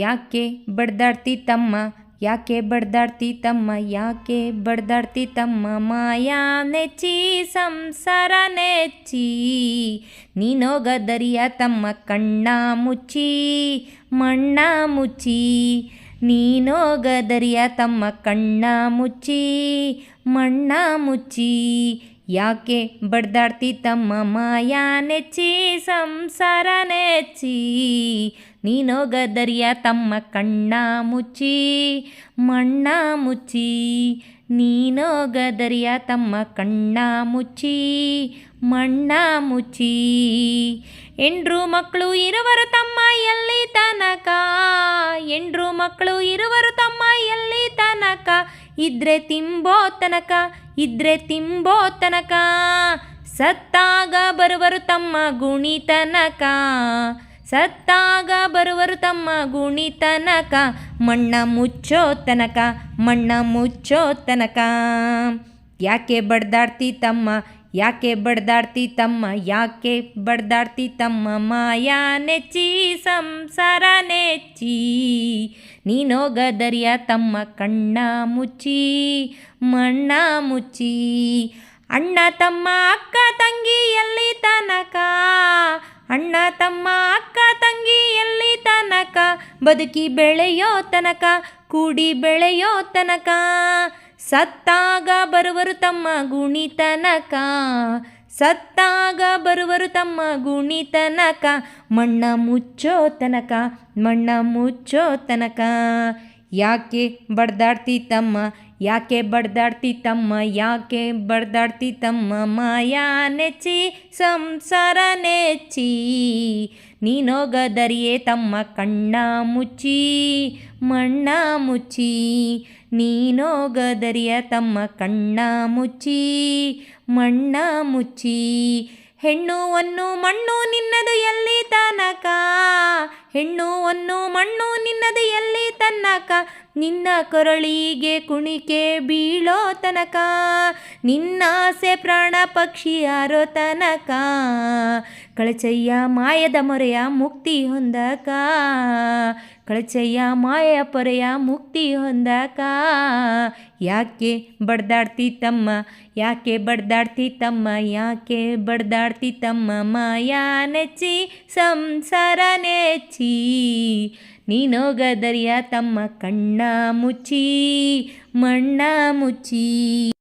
ಯಾಕೆ ಬಡ್ದಾಡ್ತಿ ತಮ್ಮ, ಯಾಕೆ ಬಡ್ದಾಡ್ತಿ ತಮ್ಮ, ಯಾಕೆ ಬಡ್ದಾಡ್ತಿ ತಮ್ಮ ಮಾಯಾ ನೆಚ್ಚಿ, ಸಂಸಾರ ನೆಚ್ಚಿ ನೀನೋಗದರಿಯ ತಮ್ಮ ಕಣ್ಣ ಮುಚ್ಚಿ, ಮಣ್ಣ ಮುಚ್ಚಿ ನೀನೋಗದರಿಯ ತಮ್ಮ ಕಣ್ಣ ಮುಚ್ಚಿ, ಮಣ್ಣ ಮುಚ್ಚಿ, ಯಾಕೆ ಬಡ್ದಾಡ್ತಿ ತಮ್ಮ ಮಾಯಾ ನೆಚ್ಚಿ, ಸಂಸಾರ ನೆಚ್ಚಿ ನೀನೋಗದರಿಯ ತಮ್ಮ ಕಣ್ಣ ಮುಚ್ಚಿ, ಮಣ್ಣ ಮುಚ್ಚಿ, ನೀನೋಗದರಿಯ ತಮ್ಮ ಕಣ್ಣ ಮುಚ್ಚಿ, ಮಣ್ಣ ಮುಚ್ಚಿ. ಎಂಡ್ರು ಮಕ್ಕಳು ಇರುವರು ತಮ್ಮ ಎಲ್ಲಿ ತನಕ ಎಂಡ್ರು ಮಕ್ಕಳು ಇರುವರು ತಮ್ಮ ಎಲ್ಲಿ ತನಕ ಇದ್ರೆ ತಿಂಬೋ ತನಕ, ಇದ್ರೆ ತಿಂಬೋ ತನಕ. ಸತ್ತಾಗ ಬರುವರು ತಮ್ಮ ಗುಣಿ ತನಕ ಸತ್ತಾಗ ಬರುವರು ತಮ್ಮ ಗುಣಿ ತನಕ. ಮಣ್ಣ ಮುಚ್ಚೋ ತನಕ, ಮಣ್ಣ ಮುಚ್ಚೋ ತನಕ. ಯಾಕೆ ಬಡ್ದಾಡ್ತಿ ತಮ್ಮ, ಯಾಕೆ ಬಡ್ದಾಡ್ತಿ ತಮ್ಮ, ಯಾಕೆ ಬಡ್ದಾಡ್ತಿ ತಮ್ಮ ಮಾಯಾ ನೆಚ್ಚಿ, ಸಂಸಾರ ನೆಚ್ಚಿ. ನೀನೋಗದರಿಯ ತಮ್ಮ ಕಣ್ಣ ಮುಚ್ಚಿ, ಮಣ್ಣ ಮುಚ್ಚಿ. ಅಣ್ಣ ತಮ್ಮ ಅಕ್ಕ ತಂಗಿ ಎಲ್ಲಿ ತನಕ, ಅಣ್ಣ ತಮ್ಮ ಅಕ್ಕ ಬದುಕಿ ಬೆಳೆಯೋ ತನಕ, ಕೂಡಿ ಬೆಳೆಯೋ ತನಕ, ಸತ್ತಾಗ ಬರುವರು ತಮ್ಮ ಗುಣಿ ತನಕ ಸತ್ತಾಗ ಬರುವರು ತಮ್ಮ ಗುಣಿ ತನಕ ಮಣ್ಣ ಮುಚ್ಚೋ ತನಕ, ಮಣ್ಣ ಮುಚ್ಚೋ ತನಕ. ಯಾಕೆ ಬಡ್ದಾಡ್ತಿ ತಮ್ಮ ಯಾಕೆ ಬಡ್ದಾಡ್ತಿ ತಮ್ಮ, ಯಾಕೆ ಬಡ್ದಾಡ್ತಿ ತಮ್ಮ ಮಾಯಾ ನೆಚ್ಚಿ, ಸಂಸಾರ ನೆಚ್ಚಿ? ನೀನೋಗದರಿಯೇ ತಮ್ಮ ಕಣ್ಣ ಮುಚ್ಚಿ, ಮಣ್ಣ ಮುಚ್ಚಿ. ನೀನೋಗದರಿಯ ತಮ್ಮ ಕಣ್ಣ ಮುಚ್ಚಿ, ಮಣ್ಣ ಮುಚ್ಚಿ. ಹೆಣ್ಣು ಒನ್ನು ಮಣ್ಣು ನಿನ್ನದು ಎಲ್ಲಿ ತನಕ? ಹೆಣ್ಣು ಒನ್ನು ಮಣ್ಣು ನಿನ್ನದು ಎಲ್ಲಿ ತನ್ನಕ? ನಿನ್ನ ಕೊರಳಿಗೆ ಕುಣಿಕೆ ಬೀಳೋ ತನಕ. ನಿನ್ನಾಸೆ ಪ್ರಾಣ ಪಕ್ಷಿ ಯಾರೋ ತನಕ. ಕಳಚಯ್ಯ ಮಾಯದ ಮೊರೆಯ ಮುಕ್ತಿ ಹೊಂದಕ. ಕಳಚಯ್ಯ ಮಾಯ ಪೊರೆಯ ಮುಕ್ತಿ ಹೊಂದಕ. ಯಾಕೆ ಬಡ್ದಾಡ್ತಿ ತಮ್ಮ, ಯಾಕೆ ಬಡ್ದಾಡ್ತಿ ತಮ್ಮ, ಯಾಕೆ ಬಡ್ದಾಡ್ತಿ ತಮ್ಮ ಮಾಯಾ ನೆಚ್ಚಿ, ಸಂಸಾರ ನೆಚ್ಚಿ. ನೀನೋಗದರಿಯ ತಮ್ಮ ಕಣ್ಣ ಮುಚ್ಚಿ, ಮಣ್ಣ ಮುಚ್ಚಿ.